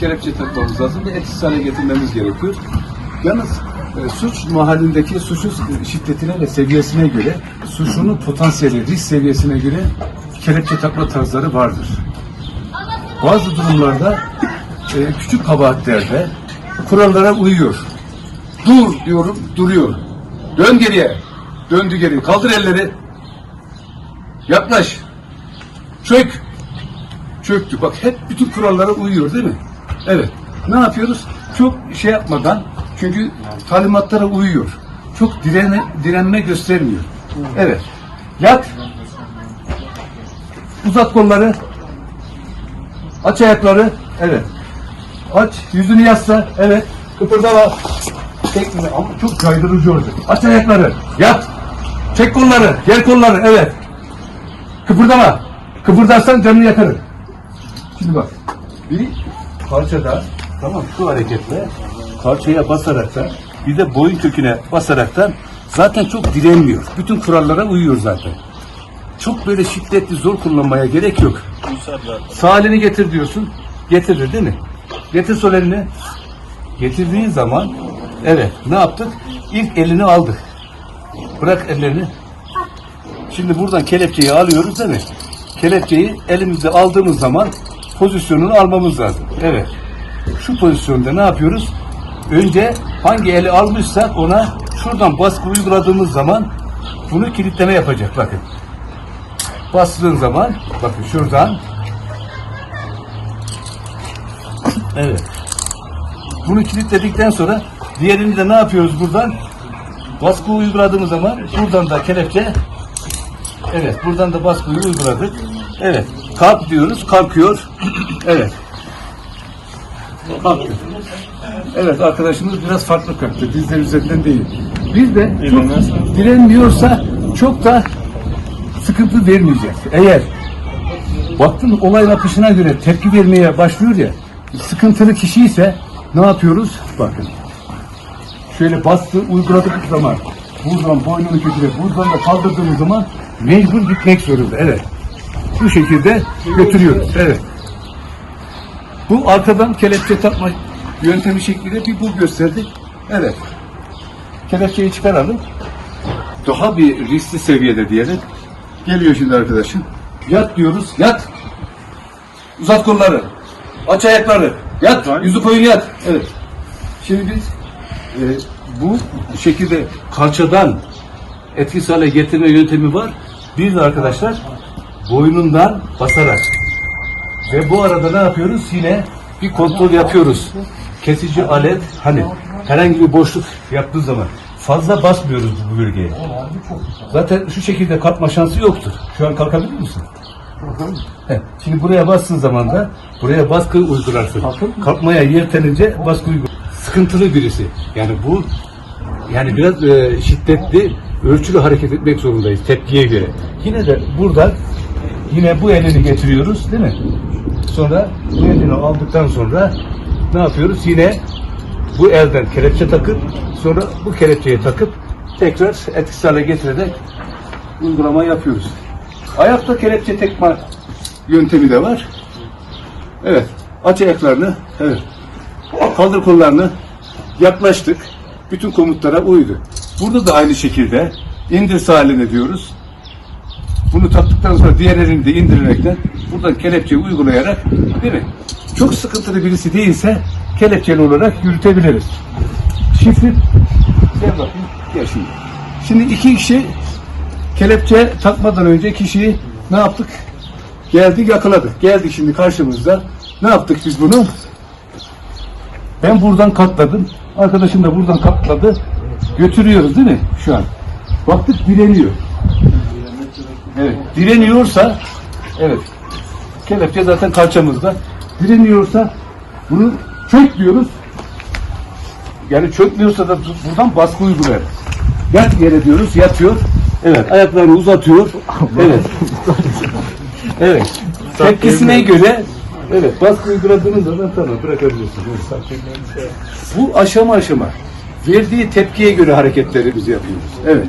kelepçe takmamız lazım ve etkisiz hale getirmemiz gerekiyor. Yalnız e, suç mahallindeki suçun şiddetine ve seviyesine göre suçunun potansiyeli, risk seviyesine göre kelepçe takma tarzları vardır. Bazı durumlarda e, küçük kabahatlerde kurallara uyuyor. Dur diyorum, duruyor. Dön geriye. Döndü geri. Kaldır elleri. Yaklaş. Çök. Çöktü. Bak hep bütün kurallara uyuyor değil mi? Evet. Ne yapıyoruz? Çok şey yapmadan çünkü talimatlara uyuyor. Çok direne, direnme göstermiyor. Evet. Yat. Uzat kolları. Aç ayakları. Evet. Aç. Yüzünü yasla. Evet. Kıpırdama. Tekme ama çok caydırıcı olacak. Aç ayakları. Yat. Çek kolları. Gel kolları. Evet. Kıpırdama. Kıpırdarsan canını yakarım. Şimdi bak. Bir parçada tamam şu hareketle parçaya basaraktan bir de boyun köküne basaraktan zaten çok direnmiyor. Bütün kurallara uyuyor zaten. Çok böyle şiddetli zor kullanmaya gerek yok. Sağ elini getir diyorsun. Getirir değil mi? Getir sol elini. Getirdiğin zaman evet ne yaptık? İlk elini aldık. Bırak ellerini. Şimdi buradan kelepçeyi alıyoruz değil mi? Kelepçeyi elimizde aldığımız zaman pozisyonunu almamız lazım. Evet. Şu pozisyonda ne yapıyoruz? Önce hangi eli almışsak ona şuradan baskı uyguladığımız zaman bunu kilitleme yapacak bakın. Bastığın zaman bakın şuradan Evet. Bunu kilitledikten sonra diğerini de ne yapıyoruz buradan? Baskı uyguladığımız zaman buradan da kelepçe Evet, buradan da baskıyı uyguladık. Evet, kalk diyoruz, kalkıyor. Evet. Kalktı. Evet, arkadaşımız biraz farklı kalktı. Dizler üzerinden değil. Bir de çok direnmiyorsa çok da sıkıntı vermeyecek. Eğer baktın olay akışına göre tepki vermeye başlıyor ya, sıkıntılı kişi ise ne yapıyoruz? Bakın. Şöyle bastı, uyguladık zaman buradan boynunu köküne, buradan da kaldırdığımız zaman mecbur gitmek zorunda. Evet. Bu şekilde götürüyoruz. Evet. Bu arkadan kelepçe takma yöntemi şeklinde bir bu gösterdik. Evet. Kelepçeyi çıkaralım. Daha bir riskli seviyede diyelim. Geliyor şimdi arkadaşım. Yat diyoruz. Yat. Uzat kolları. Aç ayakları. Yat. Yüzü koyun yat. Evet. Şimdi biz e, bu şekilde kalçadan etkisiz hale getirme yöntemi var. Bir de arkadaşlar boynundan basarak. Ve bu arada ne yapıyoruz? Yine bir kontrol yapıyoruz. Kesici alet hani herhangi bir boşluk yaptığı zaman fazla basmıyoruz bu bölgeye. Zaten şu şekilde kalkma şansı yoktur. Şu an kalkabilir misin? He, Şimdi buraya bastığın zaman da buraya baskı uygularsın. Kalkmaya yeltenince baskı uygur. Sıkıntılı birisi. Yani bu yani biraz e, şiddetli, ölçülü hareket etmek zorundayız tepkiye göre. Yine de buradan yine bu elini getiriyoruz değil mi? Sonra bu elini aldıktan sonra ne yapıyoruz? Yine bu elden kelepçe takıp sonra bu kelepçeyi takıp tekrar etkisiz hale getirerek uygulama yapıyoruz. Ayakta kelepçe tekme yöntemi de var. Evet. Aç ayaklarını. Evet. Kaldır kollarını. Yaklaştık. Bütün komutlara uydu. Burada da aynı şekilde indir sağ elini diyoruz. Bunu taktıktan sonra diğer elini de indirerekten buradan kelepçeyi uygulayarak değil mi? Çok sıkıntılı birisi değilse kelepçeli olarak yürütebiliriz. Şifre gel bakayım. Gel şimdi. Şimdi iki kişi kelepçe takmadan önce kişiyi ne yaptık? Geldik yakaladık. Geldik şimdi karşımızda. Ne yaptık biz bunu? Ben buradan katladım. Arkadaşım da buradan katladı. Götürüyoruz değil mi şu an? Baktık direniyor. Evet. Direniyorsa evet. Kelepçe zaten kalçamızda. Direniyorsa bunu çök diyoruz. Yani çökmüyorsa da buradan baskı uygular. Yat yere diyoruz. Yatıyor. Evet. Ayaklarını uzatıyor. Evet. evet. Tepkisine göre evet baskı uyguladığınız zaman tamam bırakabiliyorsun. Evet. Bu aşama aşama verdiği tepkiye göre hareketlerimizi yapıyoruz. Evet.